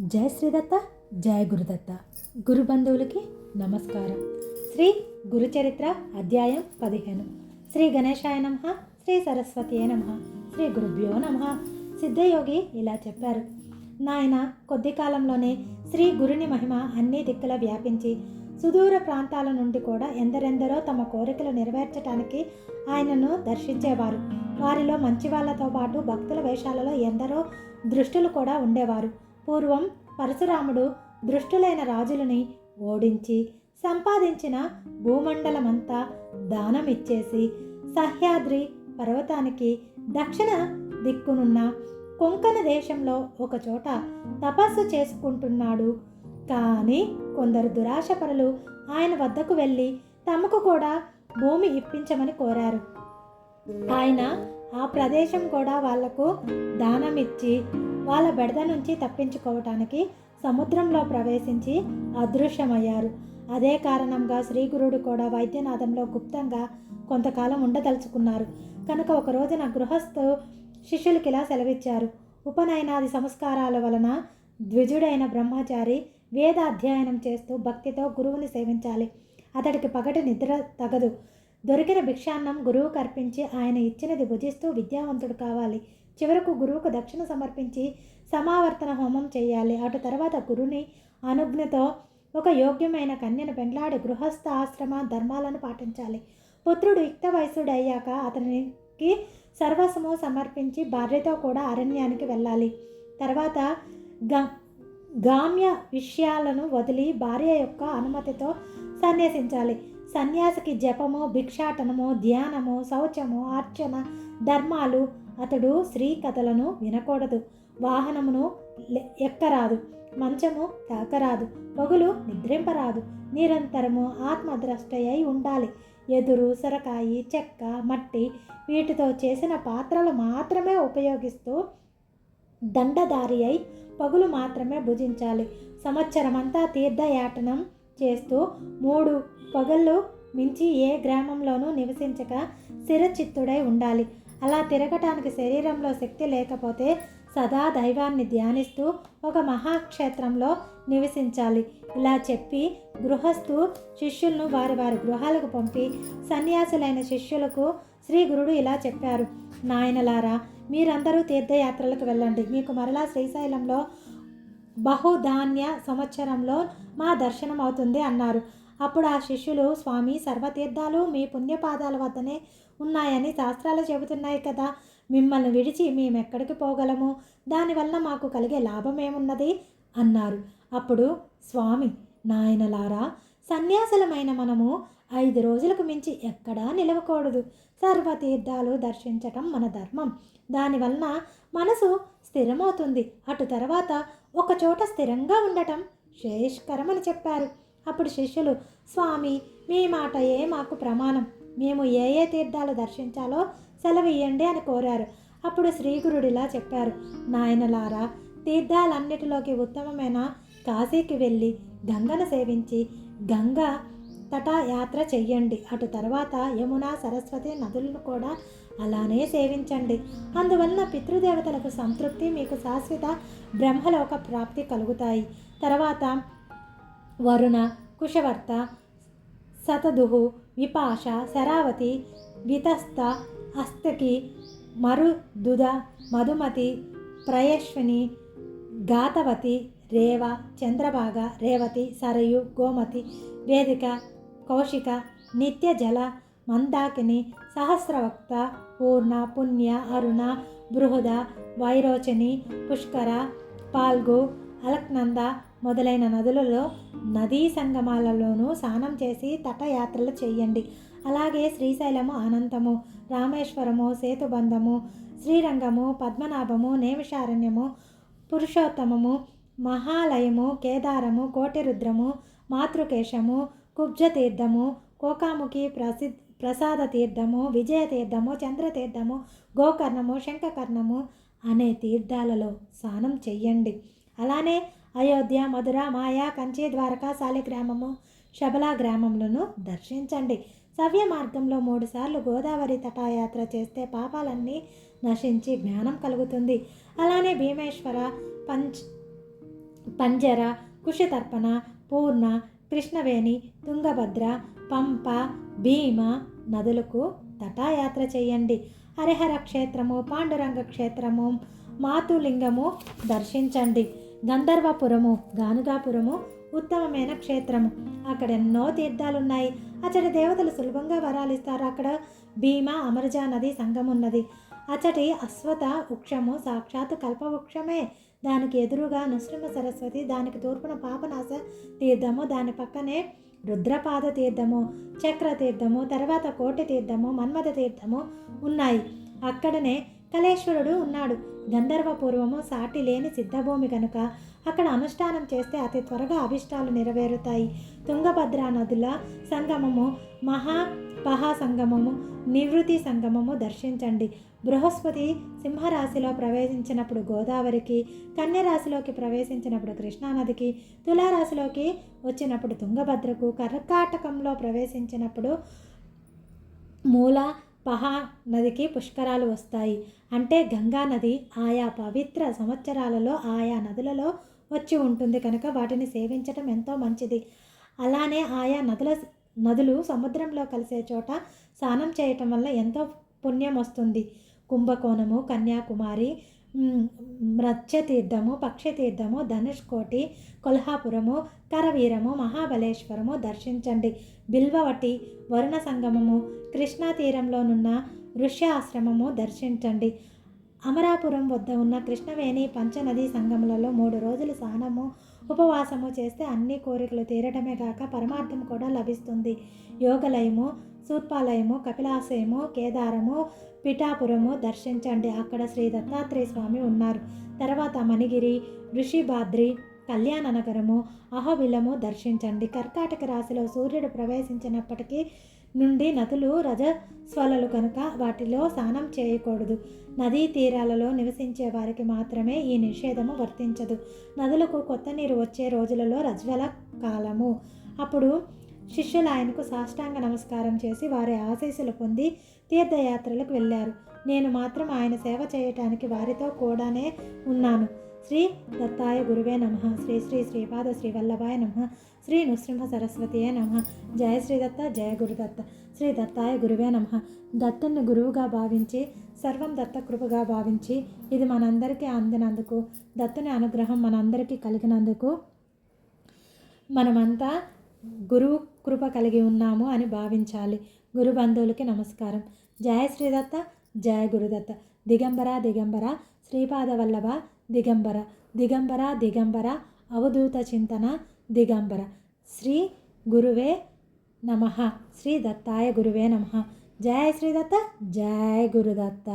జయ శ్రీదత్త జయ గురుదత్త. గురు బంధువులకి నమస్కారం. శ్రీ గురుచరిత్ర అధ్యాయం పదిహేను. శ్రీ గణేశాయ నమ శ్రీ సరస్వతి నమ శ్రీ గురుభ్యో నమ సిద్ధయోగి ఇలా చెప్పారు. నాయన కొద్ది కాలంలోనే శ్రీ గురుని మహిమ అన్ని దిక్కుల వ్యాపించి సుదూర ప్రాంతాల నుండి కూడా ఎందరెందరో తమ కోరికలు నెరవేర్చడానికి ఆయనను దర్శించేవారు. వారిలో మంచి వాళ్ళతో పాటు భక్తుల వేషాలలో ఎందరో దృష్టులు కూడా ఉండేవారు. పూర్వం పరశురాముడు దృష్టులైన రాజులని ఓడించి సంపాదించిన భూమండలమంతా దానం ఇచ్చేసి సహ్యాద్రి పర్వతానికి దక్షిణ దిక్కునున్న కొంకణ దేశంలో ఒకచోట తపస్సు చేసుకుంటున్నాడు. కానీ కొందరు దురాశపరులు ఆయన వద్దకు వెళ్ళి తమకు కూడా భూమి ఇప్పించమని కోరారు. ఆయన ఆ ప్రదేశం కూడా వాళ్ళకు ఇచ్చి వాళ్ళ బెడద నుంచి తప్పించుకోవటానికి సముద్రంలో ప్రవేశించి అదృశ్యమయ్యారు. అదే కారణంగా శ్రీ గురుడు కూడా వైద్యనాథంలో గుప్తంగా కొంతకాలం ఉండదలుచుకున్నారు. కనుక ఒక రోజున గృహస్థు శిష్యులకి ఇలా సెలవిచ్చారు. ఉపనయనాది సంస్కారాల వలన ద్విజుడైన బ్రహ్మచారి వేద అధ్యయనం చేస్తూ భక్తితో గురువుని సేవించాలి. అతడికి పగటి నిద్ర తగదు. దొరికిన భిక్షాన్నం గురువుకు అర్పించి ఆయన ఇచ్చినది భుజిస్తూ విద్యావంతుడు కావాలి. చివరకు గురువుకు దక్షిణ సమర్పించి సమావర్తన హోమం చేయాలి. అటు తర్వాత గురుని అనుజ్ఞతో ఒక యోగ్యమైన కన్యను పెండ్లాడి గృహస్థ ఆశ్రమ ధర్మాలను పాటించాలి. పుత్రుడు యుక్త వయసుడు అయ్యాక అతనికి సర్వస్వము సమర్పించి భార్యతో కూడా అరణ్యానికి వెళ్ళాలి. తర్వాత గ గామ్య విషయాలను వదిలి భార్య యొక్క అనుమతితో సన్యాసించాలి. సన్యాసికి జపము భిక్షాటనము ధ్యానము శౌచము అర్చన ధర్మాలు అతడు స్త్రీ కథలను వినకూడదు. వాహనమును ఎక్కరాదు. మంచము తాకరాదు. పగులు నిద్రింపరాదు. నిరంతరము ఆత్మద్రష్ట అయి ఉండాలి. ఎదురు సొరకాయి చెక్క మట్టి వీటితో చేసిన పాత్రలు మాత్రమే ఉపయోగిస్తూ దండదారి అయి పగులు మాత్రమే భుజించాలి. సంవత్సరమంతా తీర్థయాటనం చేస్తూ మూడు పగళ్ళు మించి ఏ గ్రామంలోనూ నివసించక స్థిరచిత్తుడై ఉండాలి. అలా తిరగటానికి శరీరంలో శక్తి లేకపోతే సదా దైవాన్ని ధ్యానిస్తూ ఒక మహాక్షేత్రంలో నివసించాలి. ఇలా చెప్పి గృహస్థు శిష్యులను వారి వారి గృహాలకు పంపి సన్యాసులైన శిష్యులకు శ్రీ గురుడు ఇలా చెప్పారు. నాయనలారా మీరందరూ తీర్థయాత్రలకు వెళ్ళండి. మీకు మరలా శ్రీశైలంలో బహుధాన్య సంవత్సరంలో మా దర్శనం అవుతుంది అన్నారు. అప్పుడు ఆ శిష్యులు స్వామి సర్వతీర్థాలు మీ పుణ్యపాదాల వద్దనే ఉన్నాయని శాస్త్రాలు చెబుతున్నాయి కదా. మిమ్మల్ని విడిచి మేమెక్కడికి పోగలము? దానివల్ల మాకు కలిగే లాభం ఏమున్నది అన్నారు. అప్పుడు స్వామి నాయనలారా సన్యాసులమైన మనము ఐదు రోజులకు మించి ఎక్కడా నిలవకూడదు. సర్వతీర్థాలు దర్శించటం మన ధర్మం. దానివలన మనసు స్థిరమవుతుంది. అటు తర్వాత ఒకచోట స్థిరంగా ఉండటం శ్రేష్కరమని చెప్పారు. అప్పుడు శిష్యులు స్వామి మీ మాటయే మాకు ప్రమాణం? మేము ఏ ఏ తీర్థాలు దర్శించాలో సెలవియ్యండి అని కోరారు. అప్పుడు శ్రీగురుడిలా చెప్పారు నాయనలారా తీర్థాలన్నిటిలోకి ఉత్తమమైన కాశీకి వెళ్ళి గంగను సేవించి గంగ తట యాత్ర చెయ్యండి. అటు తర్వాత యమున సరస్వతి నదులను కూడా అలానే సేవించండి. అందువలన పితృదేవతలకు సంతృప్తి మీకు శాశ్వత బ్రహ్మలోక ప్రాప్తి కలుగుతాయి. తర్వాత వరుణ కుశవర్త సతదుహు విపాష శరావతి వితస్త అస్తకి మరుదుద మధుమతి ప్రయశ్విని గాతవతి రేవ చంద్రభాగ రేవతి సరయు గోమతి వేదిక కౌశిక నిత్యజల మందాకిని సహస్రవక్త పూర్ణ పుణ్య అరుణ బృహద వైరోచని పుష్కర పాల్గు అలక్నంద మొదలైన నదులలో నదీ సంగమాలలోనూ స్నానం చేసి తటయాత్రలు చేయండి. అలాగే శ్రీశైలము అనంతము రామేశ్వరము సేతుబంధము శ్రీరంగము పద్మనాభము నేమిషారణ్యము పురుషోత్తమము మహాలయము కేదారము కోటిరుద్రము మాతృకేశము కుబ్జతీర్థము కోకాముఖి ప్రసిద్ధ ప్రసాద తీర్థము విజయతీర్థము చంద్రతీర్థము గోకర్ణము శంఖకర్ణము అనే తీర్థాలలో స్నానం చెయ్యండి. అలానే అయోధ్య మధుర మాయా కంచి ద్వారకా శాలిగ్రామము శబలా గ్రామములను దర్శించండి. సవ్య మార్గంలో మూడుసార్లు గోదావరి తటాయాత్ర చేస్తే పాపాలన్నీ నశించి జ్ఞానం కలుగుతుంది. అలానే భీమేశ్వర పంచ్ పంజర కుషతర్పణ పూర్ణ కృష్ణవేణి తుంగభద్ర పంప భీమ నదులకు తటాయాత్ర చేయండి. హరిహర క్షేత్రము పాండురంగ క్షేత్రము మాతులింగము దర్శించండి. గంధర్వపురము గానుగాపురము ఉత్తమమైన క్షేత్రము. అక్కడ ఎన్నో తీర్థాలున్నాయి. అచ్చటి దేవతలు సులభంగా వరాలు ఇస్తారు. అక్కడ భీమ అమరజా నది సంగమున్నది అచ్చటి అశ్వత వృక్షము సాక్షాత్తు కల్పవృక్షమే. దానికి ఎదురుగా నృసింహ సరస్వతి దానికి తూర్పున పాపనాశ తీర్థము దాని పక్కనే రుద్రపాద తీర్థము చక్ర తీర్థము తర్వాత కోటి తీర్థము మన్మథ తీర్థము ఉన్నాయి. అక్కడనే కలేశ్వరుడు ఉన్నాడు. గంధర్వపూర్వము సాటి లేని సిద్ధభూమి కనుక అక్కడ అనుష్ఠానం చేస్తే అతి త్వరగా అభిష్టాలు నెరవేరుతాయి. తుంగభద్రా నదుల సంగమము మహా సంగమము నివృత్తి సంగమము దర్శించండి. బృహస్పతి సింహరాశిలో ప్రవేశించినప్పుడు గోదావరికి కన్యరాశిలోకి ప్రవేశించినప్పుడు కృష్ణానదికి తులారాశిలోకి వచ్చినప్పుడు తుంగభద్రకు కర్కాటకంలో ప్రవేశించినప్పుడు మూల పహా నదికి పుష్కరాలు వస్తాయి. అంటే గంగా నది ఆయా పవిత్ర సంవత్సరాలలో ఆయా నదులలో వచ్చి ఉంటుంది. కనుక వాటిని సేవించటం ఎంతో మంచిది. అలానే ఆయా నదుల నదులు సముద్రంలో కలిసే చోట స్నానం చేయటం వల్ల ఎంతో పుణ్యం వస్తుంది. కుంభకోణము కన్యాకుమారి మత్స్యతీర్థము పక్షతీర్థము ధనుష్కోటి కొల్హాపురము కరవీరము మహాబలేశ్వరము దర్శించండి. బిల్వవటి వరుణ సంగమము కృష్ణా తీరంలోనున్న ఋష్య ఆశ్రమము దర్శించండి. అమరాపురం వద్ద ఉన్న కృష్ణవేణి పంచనదీ సంగములలో మూడు రోజులు స్నానము ఉపవాసము చేస్తే అన్ని కోరికలు తీరటమే కాక పరమార్థం కూడా లభిస్తుంది. యోగలయము సూర్పాలయము కపిలాశయము కేదారము పిఠాపురము దర్శించండి. అక్కడ శ్రీ దత్తాత్రేయ స్వామి ఉన్నారు. తర్వాత మణిగిరి ఋషిభాద్రి కళ్యాణ నగరము అహోబిలము దర్శించండి. కర్కాటక రాశిలో సూర్యుడు ప్రవేశించినప్పటికీ నుండి నదులు రజస్వలలు కనుక వాటిలో స్నానం చేయకూడదు. నదీ తీరాలలో నివసించే వారికి మాత్రమే ఈ నిషేధము వర్తించదు. నదులకు కొత్త నీరు వచ్చే రోజులలో రజ్వల కాలము. అప్పుడు శిష్యులు ఆయనకు సాష్టాంగ నమస్కారం చేసి వారి ఆశీస్సులు పొంది తీర్థయాత్రలకు వెళ్ళారు. నేను మాత్రం ఆయన సేవ చేయటానికి వారితో కూడానే ఉన్నాను. శ్రీ దత్తాయ గురువే నమ. శ్రీ శ్రీ శ్రీపాద శ్రీ వల్లభాయ నమ. శ్రీ నృసింహ సరస్వతియే నమ. జయ శ్రీ దత్త జయ గురుదత్త శ్రీ దత్తాయ గురువే నమ. దత్తను గురువుగా భావించి సర్వం దత్త కృపగా భావించి ఇది మనందరికీ అందినందుకు దత్తుని అనుగ్రహం మనందరికీ కలిగినందుకు మనమంతా గురువు కృప కలిగి ఉన్నాము అని భావించాలి. గురు బంధువులకి నమస్కారం. జయ శ్రీదత్త జయ గురుదత్త దిగంబర దిగంబర. శ్రీపాద వల్లభ దిగంబర దిగంబర దిగంబర అవధూత చింతన దిగంబర శ్రీ గురువే నమ శ్రీ దత్తాయ గురువే నమ జయ శ్రీదత్త జయ గురుదత్త